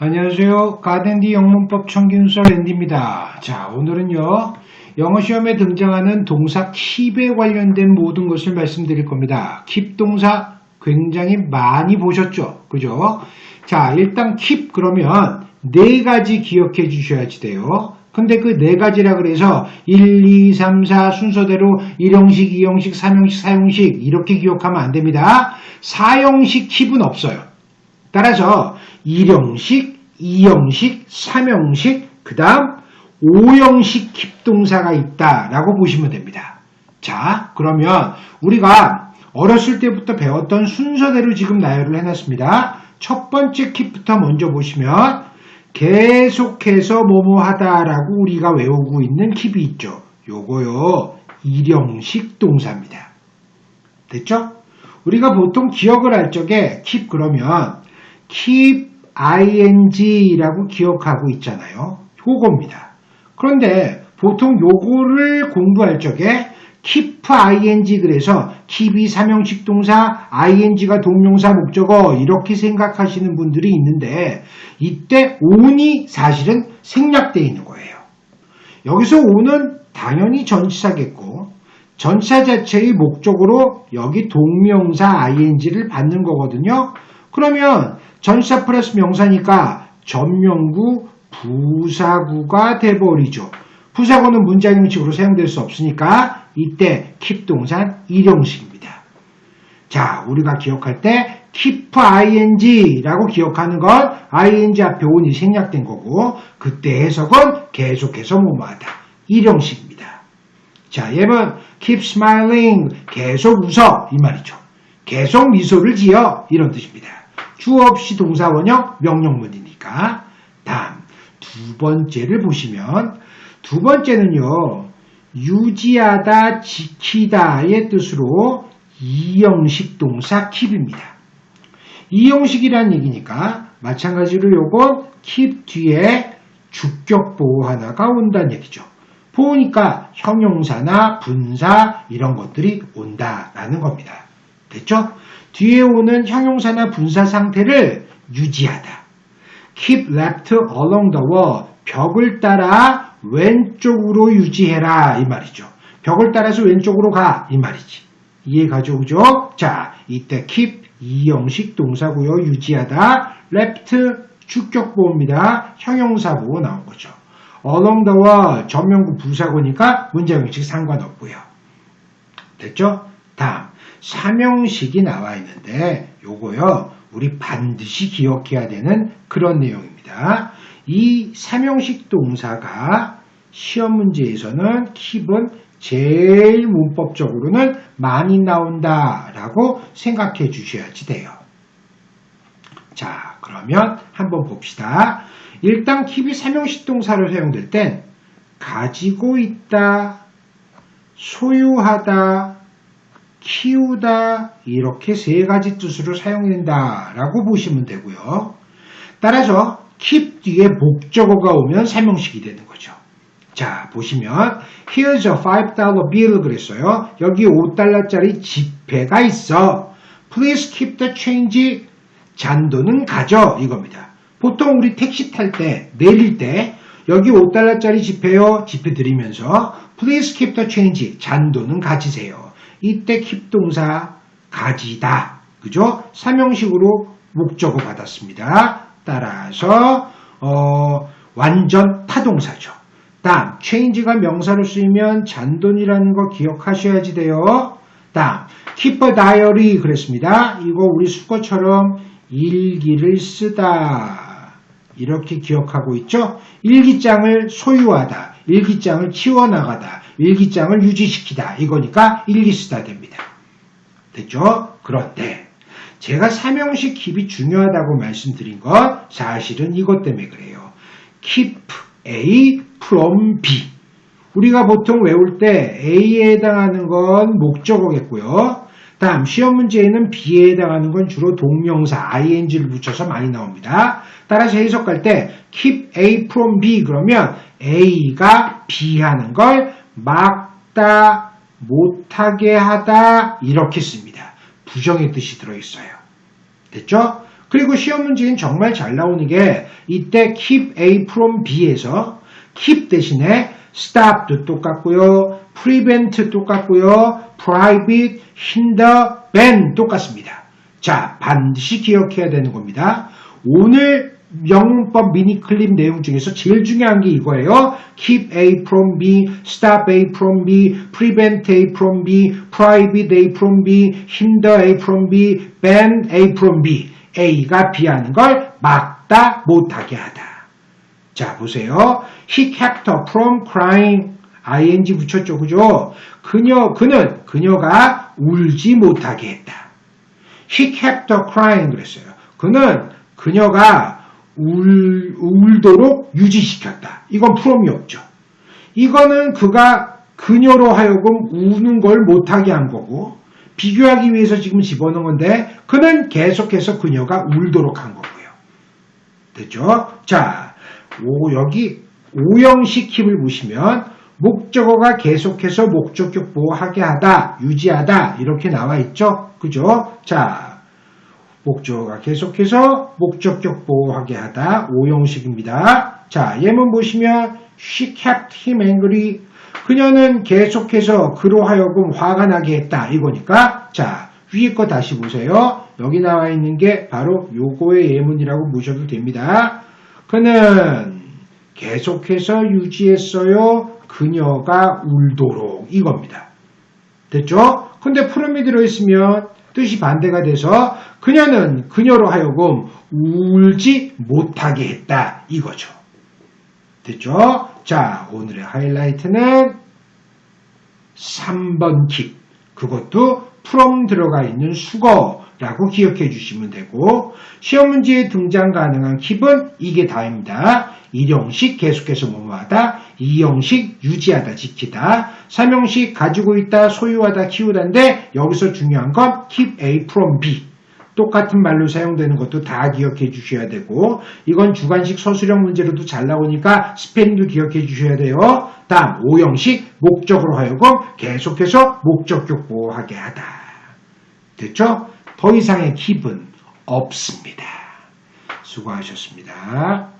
안녕하세요. 가든디 영문법 청기누설 랜디입니다. 자, 오늘은요. 영어 시험에 등장하는 동사 keep에 관련된 모든 것을 말씀드릴 겁니다. keep 동사 굉장히 많이 보셨죠? 그죠? 자, 일단 keep 그러면 네 가지 기억해 주셔야지 돼요. 근데 그 네 가지라 그래서 1, 2, 3, 4 순서대로 1형식, 2형식, 3형식, 4형식 이렇게 기억하면 안 됩니다. 4형식 keep은 없어요. 따라서 1형식, 2형식, 3형식, 그 다음 5형식 킵동사가 있다라고 보시면 됩니다. 자, 그러면 우리가 어렸을 때부터 배웠던 순서대로 지금 나열을 해놨습니다. 첫 번째 킵부터 먼저 보시면 계속해서 뭐뭐 하다라고 우리가 외우고 있는 킵이 있죠. 요거요. 1형식 동사입니다. 됐죠? 우리가 보통 기억을 할 적에 keep 그러면 keep ing라고 기억하고 있잖아요. 요겁니다. 그런데 보통 요거를 공부할 적에 keep ing 그래서 keep이 삼형식 동사, ing가 동명사 목적어 이렇게 생각하시는 분들이 있는데 이때 on이 사실은 생략되어 있는 거예요. 여기서 on은 당연히 전치사겠고 전치사 자체의 목적으로 여기 동명사 ing를 받는 거거든요. 그러면 전치사 플러스 명사니까 전명구 부사구가 돼버리죠. 부사구는 문장형식으로 사용될 수 없으니까 이때 keep 동산 일형식입니다. 자, 우리가 기억할 때 keep ing라고 기억하는 건 ing 앞에 on이 생략된 거고 그때 해석은 계속해서 뭐뭐하다. 일형식입니다. 자, 얘는 keep smiling 계속 웃어 이 말이죠. 계속 미소를 지어 이런 뜻입니다. 주 없이 동사 원형 명령문이니까 다음 두 번째를 보시면 두 번째는요 유지하다 지키다의 뜻으로 이형식 동사 keep입니다. 이형식이란 얘기니까 마찬가지로 요건 keep 뒤에 주격 보호 하나가 온다는 얘기죠. 보호니까 형용사나 분사 이런 것들이 온다라는 겁니다. 됐죠? 뒤에 오는 형용사나 분사 상태를 유지하다. keep left along the wall. 벽을 따라 왼쪽으로 유지해라. 이 말이죠. 벽을 따라서 왼쪽으로 가. 이 말이지. 이해 가죠? 그죠? 자, 이때 keep 이 형식 동사고요. 유지하다. left 주격보호입니다. 형용사보호 나온 거죠. along the wall 전명구 부사고니까 문장 형식 상관없고요. 됐죠? 다음. 삼형식이 나와 있는데 요거요 우리 반드시 기억해야 되는 그런 내용입니다. 이 삼형식 동사가 시험 문제에서는 킵은 제일 문법적으로는 많이 나온다라고 생각해 주셔야지 돼요. 자 그러면 한번 봅시다. 일단 킵이 삼형식 동사로 사용될 땐 가지고 있다, 소유하다, 키우다 이렇게 세 가지 뜻으로 사용된다 라고 보시면 되고요. 따라서 keep 뒤에 목적어가 오면 삼형식이 되는 거죠. 자 보시면 here's a $5 bill 그랬어요. 여기 5달러짜리 지폐가 있어. please keep the change 잔돈은 가져 이겁니다. 보통 우리 택시 탈 때 내릴 때 여기 5달러짜리 지폐요 지폐 드리면서 please keep the change 잔돈은 가지세요. 이때 keep 동사 가지다. 그죠? 삼형식으로 목적어 받았습니다. 따라서 어, 완전 타동사죠. 다음 change가 명사로 쓰이면 잔돈이라는 거 기억하셔야지 돼요. 다음 keep a diary 그랬습니다. 이거 우리 수거처럼 일기를 쓰다. 이렇게 기억하고 있죠. 일기장을 소유하다. 일기장을 키워나가다. 일기장을 유지시키다. 이거니까 일기 쓰다 됩니다. 됐죠? 그런데 제가 삼형식 keep이 중요하다고 말씀드린 건 사실은 이것 때문에 그래요. keep A from B. 우리가 보통 외울 때 A에 해당하는 건 목적어겠고요. 다음 시험 문제에는 B에 해당하는 건 주로 동명사 ing를 붙여서 많이 나옵니다. 따라서 해석할 때 keep A from B 그러면 A가 B 하는 걸 막다, 못하게 하다 이렇게 씁니다. 부정의 뜻이 들어있어요. 됐죠? 그리고 시험 문제는 정말 잘 나오는 게 이때 keep A from B에서 keep 대신에 stop도 똑같고요. Prevent 똑같고요. prohibit, hinder, ban 똑같습니다. 자, 반드시 기억해야 되는 겁니다. 오늘 영문법 미니 클립 내용 중에서 제일 중요한 게 이거예요. keep A from B, stop A from B, prevent A from B, prohibit A from B, hinder A from B, ban A from B. A가 B 하는 걸 막다 못하게 하다. 자, 보세요. He kept her from crying. Ing 붙였죠, 그죠? 그녀, 그는, 그녀가 울지 못하게 했다. He kept her crying 그랬어요. 그는 그녀가 울, 울도록 유지시켰다. 이건 프롬이 없죠. 이거는 그가 그녀로 하여금 우는 걸 못하게 한 거고, 비교하기 위해서 지금 집어넣은 건데, 그는 계속해서 그녀가 울도록 한 거고요. 됐죠? 자, 오, 여기 오형식 킵을 보시면, 목적어가 계속해서 목적격 보호하게 하다, 유지하다, 이렇게 나와 있죠? 그죠? 자, 목적어가 계속해서 목적격 보호하게 하다, 오형식입니다. 자, 예문 보시면, she kept him angry. 그녀는 계속해서 그로 하여금 화가 나게 했다, 이거니까. 자, 위에 거 다시 보세요. 여기 나와 있는 게 바로 요거의 예문이라고 보셔도 됩니다. 그는 계속해서 유지했어요. 그녀가 울도록 이겁니다. 됐죠? 근데 프롬이 들어있으면 뜻이 반대가 돼서 그녀는 그녀로 하여금 울지 못하게 했다 이거죠. 됐죠? 자 오늘의 하이라이트는 3번 킵 그것도 프롬 들어가 있는 수거라고 기억해 주시면 되고 시험 문제에 등장 가능한 킵은 이게 다입니다. 1형식 계속해서 뭐뭐하다, 2형식 유지하다, 지키다, 3형식 가지고 있다, 소유하다, 키우다인데 여기서 중요한 건 keep A from B. 똑같은 말로 사용되는 것도 다 기억해 주셔야 되고 이건 주관식 서술형 문제로도 잘 나오니까 스펠링도 기억해 주셔야 돼요. 다음 5형식 목적으로 하여금 계속해서 목적격 보호하게 하다. 됐죠? 더 이상의 킵은 없습니다. 수고하셨습니다.